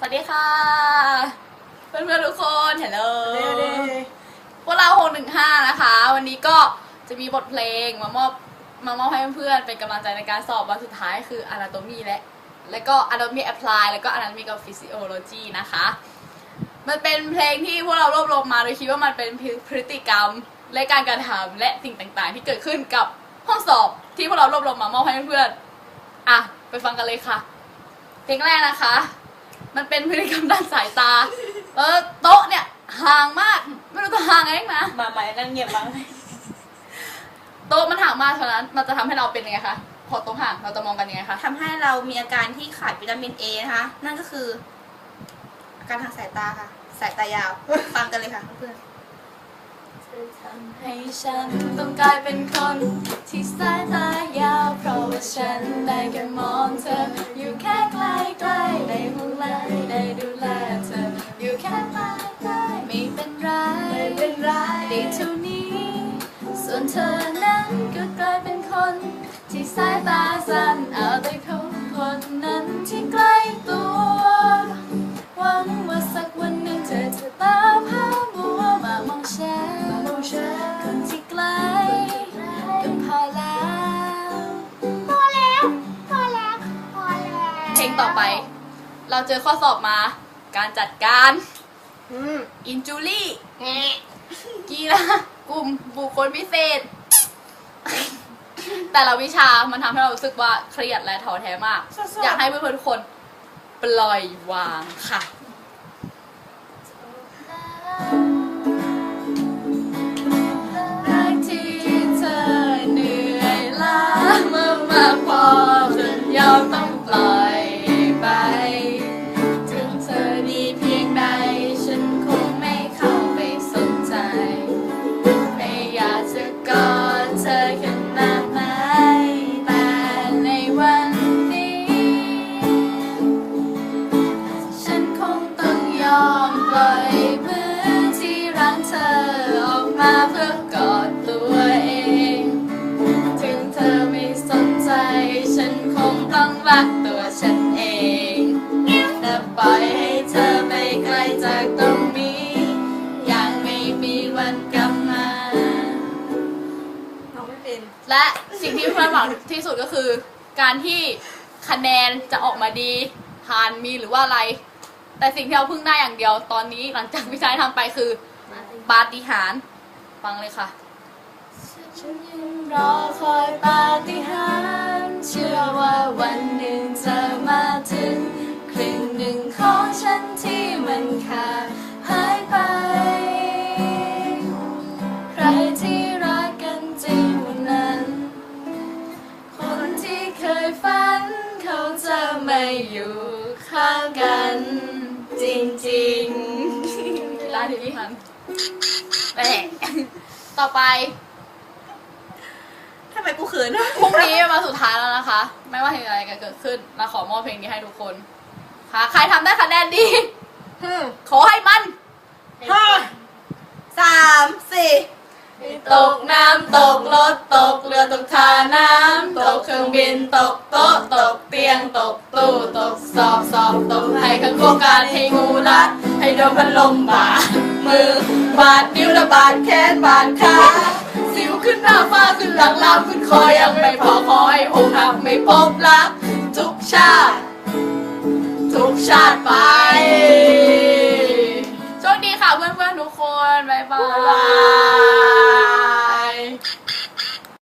สวัสดีค่ะ เพื่อนๆทุกคนเห็นเลเด้ยเด้พวกเรา615นะคะ วันนี้ก็จะมีบทเพลงมามอบมามอบให้เพื่อนๆเป็นกำลังใจในการสอบวันสุดท้ายคือ Anatomy และ แล้วก็ Anatomy Apply แล้วก็ Anatomy กับ Physiology นะคะ มันเป็นเพลงที่พวกเรารวบรวมมาโดยคิดว่ามันเป็นพฤติกรรมและการกระทำและสิ่งต่างๆ ที่เกิดขึ้นกับห้องสอบที่พวกเรารวบรวมมามอบให้เพื่อนๆอะไปฟังกันเลยค่ะ เพลงแรกนะคะ มันเป็นพฤติกรรมด้านสายตา เออโต๊ะเนี่ยห่างมาก ไม่รู้จะห่างไงนะมาใหม่นั่งเงียบบ้างโต๊ะมันห่างมากฉะนั้น มันจะทำให้เราเป็นยังไงคะพอโต๊ะห่างเราจะมองกันยังไงคะทำให้เรามีอาการที่ขาดวิตามินเอนะคะนั่นก็คืออาการทางสายตาค่ะ สายตายาว ฟังกันเลยค่ะเพื่อนให้ฉันต้องกลายเป็นคน ที่สายตายาว เพราะว่าฉันได้แค่มองเธอ อยู่แค่ใกล้ๆได้ห่วงใยได้ ที่สายตาสั้นเอาแต่เขาคนนั้นที่ใกล้ตัว หวังว่าสักวันหนึ่งเธอจะตามหาบัวมามองฉันมองฉันคนที่ใกล้ก็พอแล้วพอแล้วพอแล้วพอแล้วเพลงต่อไป เราเจอข้อสอบมา การจัดการอินจูรี่กีฬากลุ่มบุคคลพิเศษ แต่ละวิชามันทำให้เรารู้สึกว่าเครียดและท้อแท้มากสู้ๆอยากให้เพื่อนๆทุกคนปล่อยวางค่ะรั มาเพื่อกอดตัวเอง ถึงเธอไม่สนใจ ฉันคงต้องรักตัวฉันเอง แต่ปล่อยให้เธอไปไกลจากตรงนี้ อย่างไม่มีวันกลับมา น้องไม่เป็นและสิ่งที่เพื่อนหวังที่สุดก็คือ การที่คะแนนจะออกมาดีทานมีหรือว่าอะไร แต่สิ่งที่เราเพิ่งได้อย่างเดียวตอนนี้หลังจากวิจัยทำไปคือปาฏิหาริย์ ฟังเลยค่ะ ฉันยังรอคอยปาฏิหาริย์เชื่อว่าวันหนึ่งจะมาถึง ครึ่งหนึ่งของฉันที่มันขาดหายไป ใครที่รักกันจริงวันนั้น คนที่เคยฝันเขาจะไม่อยู่ข้างกัน จริงๆร้านที่พี่ทันไป แหละต่อไป ทำไมกูเขินอะพรุ่งนี้มาสุดท้ายแล้วนะคะ ไม่ว่าเหตุอะไรจะเกิดขึ้นเราขอมอบเพลงนี้ให้ทุกคนค่ะใครทำได้คะแนนดีอืมขอให้มันห้าสามสี่ตกน้ำตกรถตกเรือตกท่าน้ำตกเครื่องบินตกโต๊ะตกเตียงตกตู้ตกสอบสอบตกให้ข้างโครงการให้งูรัดให้โดนพัดลมบาดมือ บาดนิ้วและบาดแขนบาดขาสิวขึ้นหน้าฟ้าขึ้นหลังลามขึ้นคอยังไม่พอคอยอกหักไม่พบรักทุกชาติ ทุกชาติไปโชคดีค่ะเพื่อนๆทุกคน บ๊ายบาย